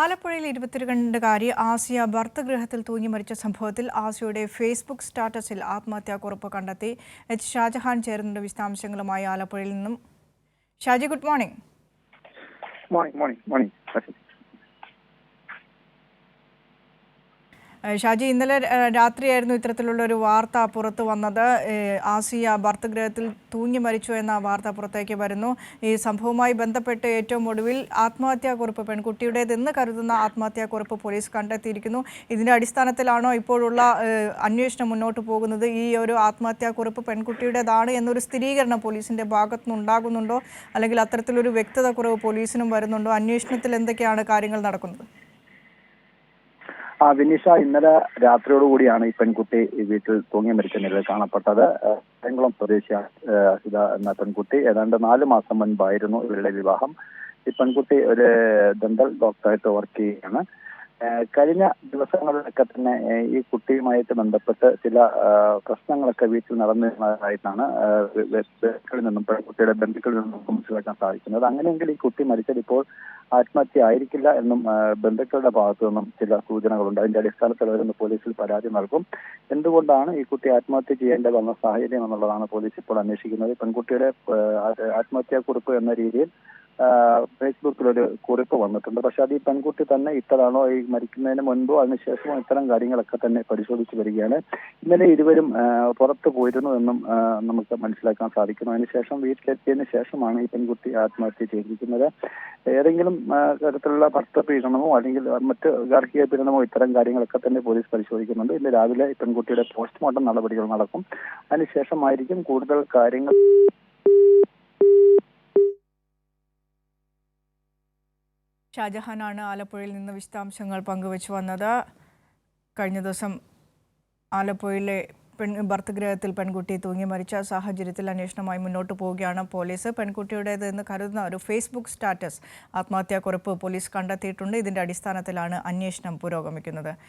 ആലപ്പുഴയിൽ ഇരുപത്തിരണ്ടുകാരി ആസിയ ഭർത്തഗൃഹത്തിൽ തൂങ്ങി മരിച്ച സംഭവത്തിൽ ആസിയയുടെ ഫേസ്ബുക്ക് സ്റ്റാറ്റസിൽ ആത്മഹത്യാക്കുറിപ്പ് കണ്ടെത്തി. എച്ച്. ഷാജഹാൻ ചേരുന്നുണ്ട് വിശദാംശങ്ങളുമായി ആലപ്പുഴയിൽ നിന്നും. Shaji good morning. Morning morning morning. Shaji ഇന്നലെ രാത്രിയായിരുന്നു ഇത്തരത്തിലുള്ള ഒരു വാർത്ത പുറത്തു വന്നത്. ആസിയ ഭർത്തഗ്രഹത്തിൽ തൂങ്ങി മരിച്ചു എന്ന വാർത്ത പുറത്തേക്ക് വരുന്നു. ഈ സംഭവവുമായി ബന്ധപ്പെട്ട് ഏറ്റവും ഒടുവിൽ ആത്മഹത്യാക്കുറിപ്പ് പെൺകുട്ടിയുടേതെന്ന് കരുതുന്ന ആത്മഹത്യാക്കുറിപ്പ് പോലീസ് കണ്ടെത്തിയിരിക്കുന്നു. ഇതിന്റെ അടിസ്ഥാനത്തിലാണോ ഇപ്പോഴുള്ള അന്വേഷണം മുന്നോട്ട് പോകുന്നത്? ഈ ഒരു ആത്മഹത്യാക്കുറിപ്പ് പെൺകുട്ടിയുടേതാണ് എന്നൊരു സ്ഥിരീകരണം പോലീസിന്റെ ഭാഗത്തു നിന്നുണ്ടാകുന്നുണ്ടോ അല്ലെങ്കിൽ അത്തരത്തിലൊരു വ്യക്തത കുറവ് പോലീസിനും വരുന്നുണ്ടോ? അന്വേഷണത്തിൽ എന്തൊക്കെയാണ് കാര്യങ്ങൾ നടക്കുന്നത്? ആ വിനീഷ ഇന്നലെ രാത്രിയോടുകൂടിയാണ് ഈ പെൺകുട്ടി വീട്ടിൽ തൂങ്ങി മരിച്ച നിലയിൽ കാണപ്പെട്ടത്. കായംകുളം സ്വദേശിയാണ് ഏഹ് എന്ന പെൺകുട്ടി. ഏതാണ്ട് നാല് മാസം മുൻപായിരുന്നു ഇവരുടെ വിവാഹം. ഈ പെൺകുട്ടി ഒരു ദന്തൽ ഡോക്ടറായിട്ട് വർക്ക് ചെയ്യുകയാണ്. കഴിഞ്ഞ ദിവസങ്ങളിലൊക്കെ തന്നെ ഈ കുട്ടിയുമായിട്ട് ബന്ധപ്പെട്ട് ചില പ്രശ്നങ്ങളൊക്കെ വീട്ടിൽ നടന്നിരുന്നതായിട്ടാണ് ബന്ധുക്കളിൽ നിന്നും കുട്ടിയുടെ ബന്ധുക്കളിൽ നിന്നും നമുക്ക് മനസ്സിലാക്കാൻ സാധിക്കുന്നത്. അങ്ങനെയെങ്കിൽ ഈ കുട്ടി മരിച്ചത് ഇപ്പോൾ ആത്മഹത്യ ആയിരിക്കില്ല എന്നും ബന്ധുക്കളുടെ ഭാഗത്തു നിന്നും ചില സൂചനകളുണ്ട്. അതിന്റെ അടിസ്ഥാനത്തിൽ അവരൊന്ന് പോലീസിൽ പരാതി നൽകും. എന്തുകൊണ്ടാണ് ഈ കുട്ടി ആത്മഹത്യ ചെയ്യേണ്ടി വന്ന സാഹചര്യം എന്നുള്ളതാണ് പോലീസ് ഇപ്പോൾ അന്വേഷിക്കുന്നത്. പെൺകുട്ടിയുടെ ആത്മഹത്യാ കുറിപ്പ് എന്ന രീതിയിൽ ഒരു കുറിപ്പ് വന്നിട്ടുണ്ട്. പക്ഷെ അത് ഈ പെൺകുട്ടി തന്നെ ഇത്തരാണോ ഈ മരിക്കുന്നതിന് മുൻപോ അതിനുശേഷമോ ഇത്തരം കാര്യങ്ങളൊക്കെ തന്നെ പരിശോധിച്ചു വരികയാണ്. ഇന്നലെ ഇരുവരും പുറത്തു പോയിരുന്നു എന്നും നമുക്ക് മനസ്സിലാക്കാൻ സാധിക്കുന്നു. അതിനുശേഷം വീട്ടിലെത്തിയതിന് ശേഷമാണ് ഈ പെൺകുട്ടി ആത്മഹത്യ ചെയ്തിരിക്കുന്നത്. ഏതെങ്കിലും തരത്തിലുള്ള ഭർത്ത പീഡനമോ അല്ലെങ്കിൽ മറ്റ് ഗാർഹിക പീഡനമോ ഇത്തരം കാര്യങ്ങളൊക്കെ തന്നെ പോലീസ് പരിശോധിക്കുന്നുണ്ട്. ഇന്ന് രാവിലെ പെൺകുട്ടിയുടെ പോസ്റ്റ്മോർട്ടം നടപടികൾ നടക്കും. അതിനുശേഷമായിരിക്കും കൂടുതൽ കാര്യങ്ങൾ ഷാജഹാനാണ് ആലപ്പുഴയിൽ നിന്ന് വിശദാംശങ്ങൾ പങ്കുവച്ചു വന്നത്. കഴിഞ്ഞ ദിവസം ആലപ്പുഴയിലെ പെൺ ഭർത്തഗൃഹത്തിൽ പെൺകുട്ടി തൂങ്ങി മരിച്ച സാഹചര്യത്തിൽ അന്വേഷണമായി മുന്നോട്ട് പോവുകയാണ് പോലീസ്. പെൺകുട്ടിയുടേത് എന്ന് കരുതുന്ന ഒരു ഫേസ്ബുക്ക് സ്റ്റാറ്റസ് ആത്മഹത്യാക്കുറിപ്പ് പോലീസ് കണ്ടെത്തിയിട്ടുണ്ട്. ഇതിന്റെ അടിസ്ഥാനത്തിലാണ് അന്വേഷണം പുരോഗമിക്കുന്നത്.